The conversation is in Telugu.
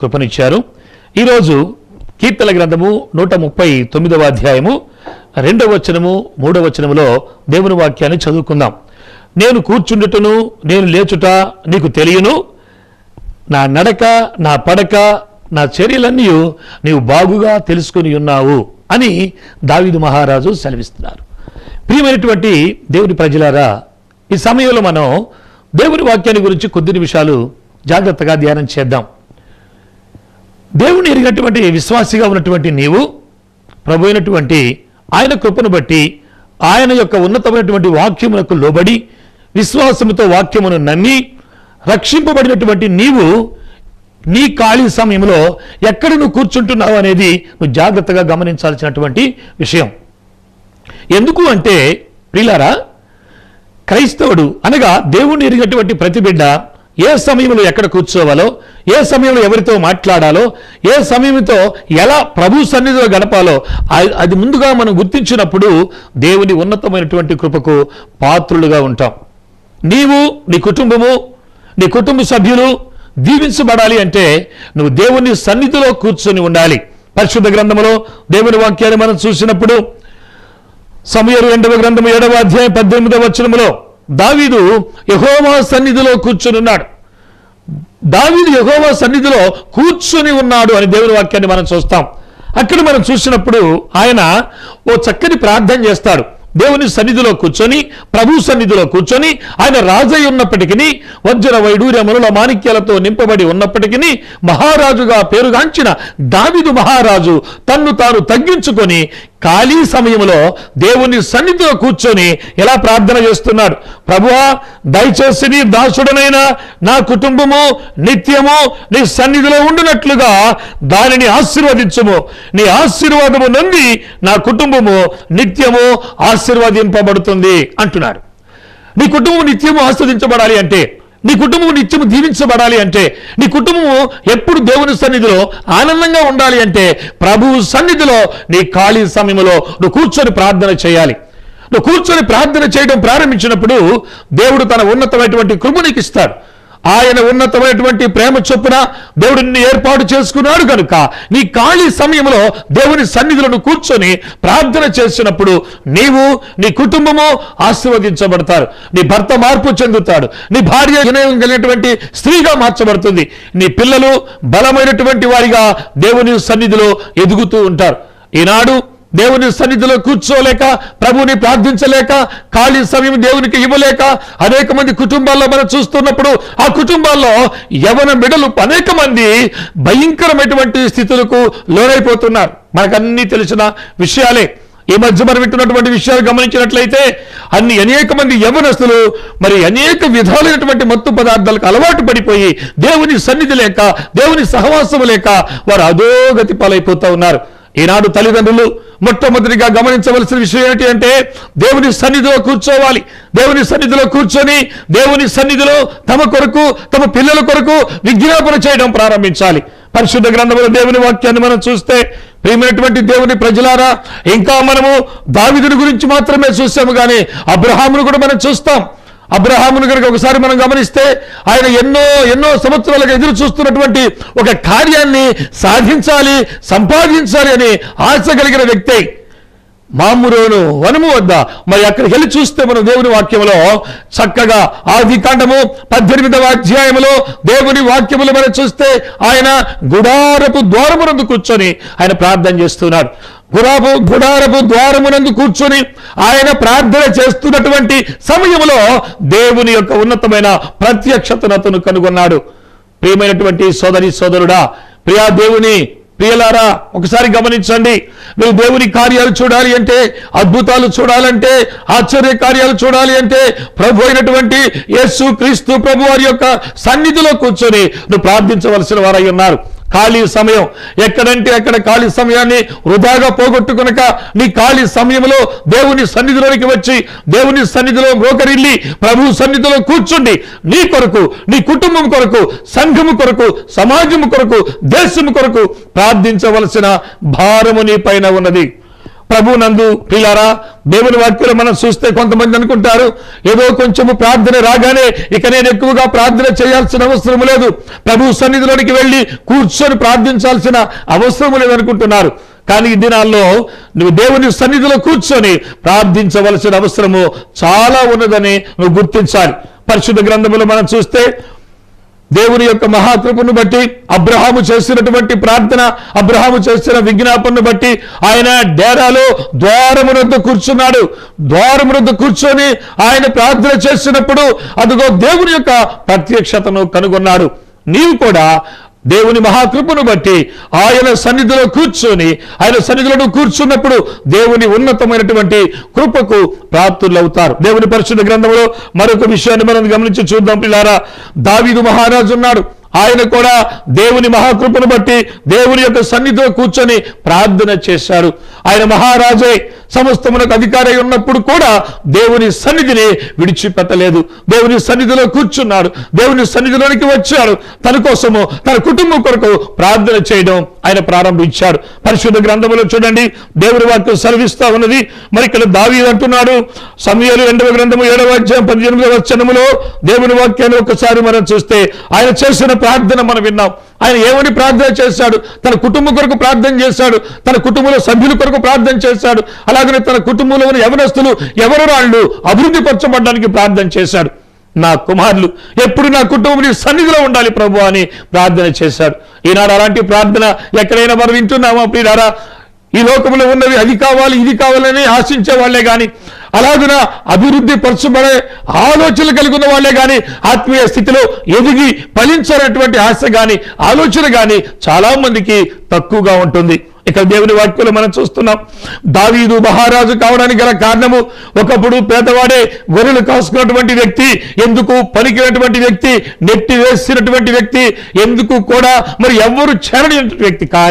కృపనిచ్చారు. ఈరోజు కీర్తన గ్రంథము నూట ముప్పై తొమ్మిదవ అధ్యాయము రెండవ వచనము మూడవ వచనములో దేవుని వాక్యాన్ని చదువుకుందాం. నేను కూర్చుండుటను నేను లేచుట నీకు తెలియను. నా నడక నా పడక నా చర్యలన్నీ నీవు బాగుగా తెలుసుకుని ఉన్నావు అని దావిదు మహారాజు సెలవిస్తున్నారు. ప్రియమైనటువంటి దేవుని ప్రజలారా ఈ సమయంలో మనం దేవుని వాక్యాన్ని గురించి కొద్ది నిమిషాలు జాగ్రత్తగా ధ్యానం చేద్దాం. దేవుని ఎరిగినటువంటి విశ్వాసిగా ఉన్నటువంటి నీవు ప్రభు అయినటువంటి ఆయన కృపను బట్టి ఆయన యొక్క ఉన్నతమైనటువంటి వాక్యమునకు లోబడి విశ్వాసముతో వాక్యమును నమ్మి రక్షింపబడినటువంటి నీవు నీ ఖాళీ సమయంలో ఎక్కడ నువ్వు కూర్చుంటున్నావు అనేది నువ్వు జాగ్రత్తగా గమనించాల్సినటువంటి విషయం. ఎందుకు అంటే ప్రిలారా క్రైస్తవుడు అనగా దేవుణ్ణి ఎరిగినటువంటి ప్రతి బిడ్డ ఏ సమయంలో ఎక్కడ కూర్చోవాలో ఏ సమయంలో ఎవరితో మాట్లాడాలో ఏ సమయంతో ఎలా ప్రభు సన్నిధిలో గడపాలో అది ముందుగా మనం గుర్తించినప్పుడు దేవుని ఉన్నతమైనటువంటి కృపకు పాత్రులుగా ఉంటాం. నీవు నీ కుటుంబము నీ కుటుంబ సభ్యులు దీవించబడాలి అంటే నువ్వు దేవుని సన్నిధిలో కూర్చొని ఉండాలి. పరిశుద్ధ గ్రంథంలో దేవుని వాక్యాన్ని మనం చూసినప్పుడు సమయరు రెండవ గ్రంథము ఏడవ అధ్యాయం పద్దెనిమిదవ వచనములో దావీదు యహోవా సన్నిధిలో కూర్చొని ఉన్నాడు. దావీదు యహోవా సన్నిధిలో కూర్చొని ఉన్నాడు అని దేవుని వాక్యాన్ని మనం చూస్తాం. అక్కడ మనం చూసినప్పుడు ఆయన ఓ చక్కని ప్రార్థన చేస్తాడు. దేవుని సన్నిధిలో కూర్చొని ప్రభు సన్నిధిలో కూర్చొని ఆయన రాజై ఉన్నప్పటికీ వజ్ర వైడూర్యముల మాణిక్యాలతో నింపబడి ఉన్నప్పటికీ మహారాజుగా పేరుగాంచిన దావిదు మహారాజు తన్ను తాను తగ్గించుకొని ఖాళీ సమయంలో దేవుని సన్నిధిలో కూర్చొని ఎలా ప్రార్థన చేస్తున్నాడు? ప్రభువా దయచేసి నీ దాసుడనైనా నా కుటుంబము నిత్యము నీ సన్నిధిలో ఉండినట్లుగా దానిని ఆశీర్వదించుము. నీ ఆశీర్వాదము నుండి నా కుటుంబము నిత్యము ఆశీర్వదింపబడుతుంది అంటున్నారు. నీ కుటుంబం నిత్యము ఆస్వాదించబడాలి అంటే నీ కుటుంబం నిత్యము దీవించబడాలి అంటే నీ కుటుంబము ఎప్పుడు దేవుని సన్నిధిలో ఆనందంగా ఉండాలి అంటే ప్రభువు సన్నిధిలో నీ ఖాళీ సమయంలో నువ్వు కూర్చొని ప్రార్థన చేయాలి. నువ్వు కూర్చొని ప్రార్థన చేయడం ప్రారంభించినప్పుడు దేవుడు తన ఉన్నతమైనటువంటి కృప నీకు ఇస్తాడు. ఆయన ఉన్నతమైనటువంటి ప్రేమ చొప్పున దేవుడు నిన్ను ఏర్పాటు చేసుకున్నాడు కనుక నీ ఖాళీ సమయంలో దేవుని సన్నిధులను కూర్చొని ప్రార్థన చేసినప్పుడు నీవు నీ కుటుంబము ఆశీర్వదించబడతారు. నీ భర్త మార్పు చెందుతాడు. నీ భార్య వినయం కలిగినటువంటి స్త్రీగా మార్చబడుతుంది. నీ పిల్లలు బలమైనటువంటి వారిగా దేవుని సన్నిధిలో ఎదుగుతూ ఉంటారు. ఈనాడు దేవుని సన్నిధిలో కూర్చోలేక ప్రభుని ప్రార్థించలేక ఖాళీ సమయం దేవునికి ఇవ్వలేక అనేక మంది కుటుంబాల్లో మనం చూస్తున్నప్పుడు ఆ కుటుంబాల్లో యవన బిడలు అనేక మంది భయంకరమైనటువంటి స్థితులకు లోనైపోతున్నారు. మనకన్నీ తెలిసిన విషయాలే. ఈ మధ్య మనం వింటున్నటువంటి విషయాలు గమనించినట్లయితే అన్ని అనేక మంది యవనస్తులు మరి అనేక విధాలైనటువంటి మత్తు పదార్థాలకు అలవాటు పడిపోయి దేవుని సన్నిధి లేక దేవుని సహవాసము లేక వారు అధోగతి పాలైపోతూ ఉన్నారు. ఈనాడు తల్లిదండ్రులు మొట్టమొదటిగా గమనించవలసిన విషయం ఏంటి అంటే దేవుని సన్నిధిలో కూర్చోవాలి. దేవుని సన్నిధిలో కూర్చొని దేవుని సన్నిధిలో తమ కొరకు తమ పిల్లల కొరకు విజ్ఞాపన చేయడం ప్రారంభించాలి. పరిశుద్ధ గ్రంథంలో దేవుని వాక్యాన్ని మనం చూస్తే ప్రియమైనటువంటి దేవుని ప్రజలారా ఇంకా మనము దావిదుని గురించి మాత్రమే చూసాము కానీ అబ్రహామును కూడా మనం చూస్తాం. అబ్రహామును కనుక ఒకసారి మనం గమనిస్తే ఆయన ఎన్నో ఎన్నో సంవత్సరాలుగా ఎదురు చూస్తున్నటువంటి ఒక కార్యాన్ని సాధించాలి సంపాదించాలి అని ఆశ కలిగిన వ్యక్తి మామురోను వనము వద్ద. మరి అక్కడికి వెళ్ళి చూస్తే మనం దేవుని వాక్యములో చక్కగా ఆది కాండము పద్దెనిమిదవ అధ్యాయములో దేవుని వాక్యములు మనం చూస్తే ఆయన గుడారపు ద్వారమునందు కూర్చొని ఆయన ప్రార్థన చేస్తున్నాడు. గుడాపు గుడారపు ద్వారమునందు కూర్చొని ఆయన ప్రార్థన చేస్తున్నటువంటి సమయములో దేవుని యొక్క ఉన్నతమైన ప్రత్యక్షతను అతను కనుగొన్నాడు. ప్రియమైనటువంటి సోదరి సోదరుడా ప్రియా దేవుని ప్రియలారా ఒకసారి గమనించండి. నువ్వు దేవుని కార్యాలు చూడాలి అంటే అద్భుతాలు చూడాలంటే ఆశ్చర్య కార్యాలు చూడాలి అంటే ప్రభు అయినటువంటి యేసు క్రీస్తు ప్రభు వారి యొక్క సన్నిధిలో కూర్చొని నువ్వు ప్రార్థించవలసిన వారై ఉన్నారు. ఖాళీ సమయం. ఎక్కడంటే అక్కడ ఖాళీ సమయాన్ని వృధాగా పోగొట్టుకునక నీ ఖాళీ సమయంలో దేవుని సన్నిధిలోనికి వచ్చి దేవుని సన్నిధిలో మోకరిల్లి ప్రభు సన్నిధిలో కూర్చుండి. నీ కొరకు నీ కుటుంబం కొరకు సంఘము కొరకు సమాజము కొరకు దేశము కొరకు ప్రార్థించవలసిన భారము నీ పైన ఉన్నది. ప్రభు నందు పిల్లారా దేవుని వాక్యలో మనం చూస్తే కొంతమంది అనుకుంటారు ఏదో కొంచెము ప్రార్థన రాగానే ఇక నేను ఎక్కువగా ప్రార్థన చేయాల్సిన అవసరం లేదు. ప్రభు సన్నిధిలోనికి వెళ్ళి కూర్చొని ప్రార్థించాల్సిన అవసరం లేదు అనుకుంటున్నారు. కానీ ఈ దినాల్లో నువ్వు దేవుని సన్నిధిలో కూర్చొని ప్రార్థించవలసిన అవసరము చాలా ఉన్నదని నువ్వు గుర్తించాలి. పరిశుద్ధ గ్రంథములు మనం చూస్తే దేవుని యొక్క మహాకృపను బట్టి అబ్రహాము చేసినటువంటి ప్రార్థన అబ్రహాము చేసిన విజ్ఞాపనను బట్టి ఆయన డేరాలో ద్వారమునొద్ద కూర్చున్నాడు. ద్వారమునొద్ద కూర్చొని ఆయన ప్రార్థన చేసినప్పుడు అదిగో దేవుని యొక్క ప్రత్యక్షతను కనుగొన్నాడు. నీవు కూడా దేవుని మహాకృపను బట్టి ఆయన సన్నిధిలో కూర్చొని ఆయన సన్నిధిలో కూర్చున్నప్పుడు దేవుని ఉన్నతమైనటువంటి కృపకు ప్రాప్తులవుతారు. దేవుని పరిశుద్ధ గ్రంథంలో మరొక విషయాన్ని మనం గమనించి చూద్దాం పిల్లారా దావీదు మహారాజు ఉన్నాడు. ఆయన కూడా దేవుని మహాకృపను బట్టి దేవుని యొక్క సన్నిధిలో కూర్చొని ప్రార్థన చేశారు. ఆయన మహారాజే సమస్తమునకు అధికారి ఉన్నప్పుడు కూడా దేవుని సన్నిధిని విడిచిపెట్టలేదు. దేవుని సన్నిధిలో కూర్చున్నాడు. దేవుని సన్నిధిలోనికి వచ్చాడు. తన కోసము తన కుటుంబం కొరకు ప్రార్థన చేయడం ఆయన ప్రారంభించాడు. పరిశుద్ధ గ్రంథంలో చూడండి. దేవుని వాక్యం సెలవిస్తా ఉన్నది. మరి ఇక్కడ దావి అంటున్నాడు. సమయాలు రెండవ గ్రంథము ఏడవ అధ్యాయం పద్దెనిమిదవ వచనములో దేవుని వాక్యాన్ని ఒకసారి మనం చూస్తే ఆయన చేసిన ప్రార్థన మనం విన్నాం. ఆయన ఏమని ప్రార్థన చేశాడు? తన కుటుంబం కొరకు ప్రార్థన చేశాడు. తన కుటుంబంలో సభ్యుల కొరకు ప్రార్థన చేశాడు. అలాగనే తన కుటుంబంలో ఉన్న యవనస్తులు ఎవరు వాళ్ళు అభివృద్ధి పరచబడడానికి ప్రార్థన చేశాడు. నా కుమారులు ఎప్పుడు నా కుటుంబం నీ సన్నిధిలో ఉండాలి ప్రభు అని ప్రార్థన చేశాడు. ఈనాడు అలాంటి ప్రార్థన ఎక్కడైనా మనం వింటున్నామా ప్రియులారా? ఈ లోకంలో ఉన్నవి అది కావాలి ఇది కావాలని ఆశించే వాళ్ళే గాని అలాగున అభివృద్ధి పరచబడే ఆలోచనలు కలిగిన వాళ్ళే వాళ్ళే గాని ఆత్మీయ స్థితిలో ఎదిగి ఫలించాలన్నటువంటి ఆశ గాని ఆలోచన గాని చాలా మందికి తక్కువగా ఉంటుంది. ఇక్కడ దేవుని వాక్యంలో మనం చూస్తున్నాం దావీదు మహారాజు కావడానికి గల కారణము ఒకప్పుడు పేదవాడే గొర్రెలు కాసుకున్నటువంటి వ్యక్తి ఎందుకు పనికినటువంటి వ్యక్తి నెట్టి వేసినటువంటి వ్యక్తి ఎందుకు కూడా మరి ఎవ్వరు చేరని వ్యక్తి కానీ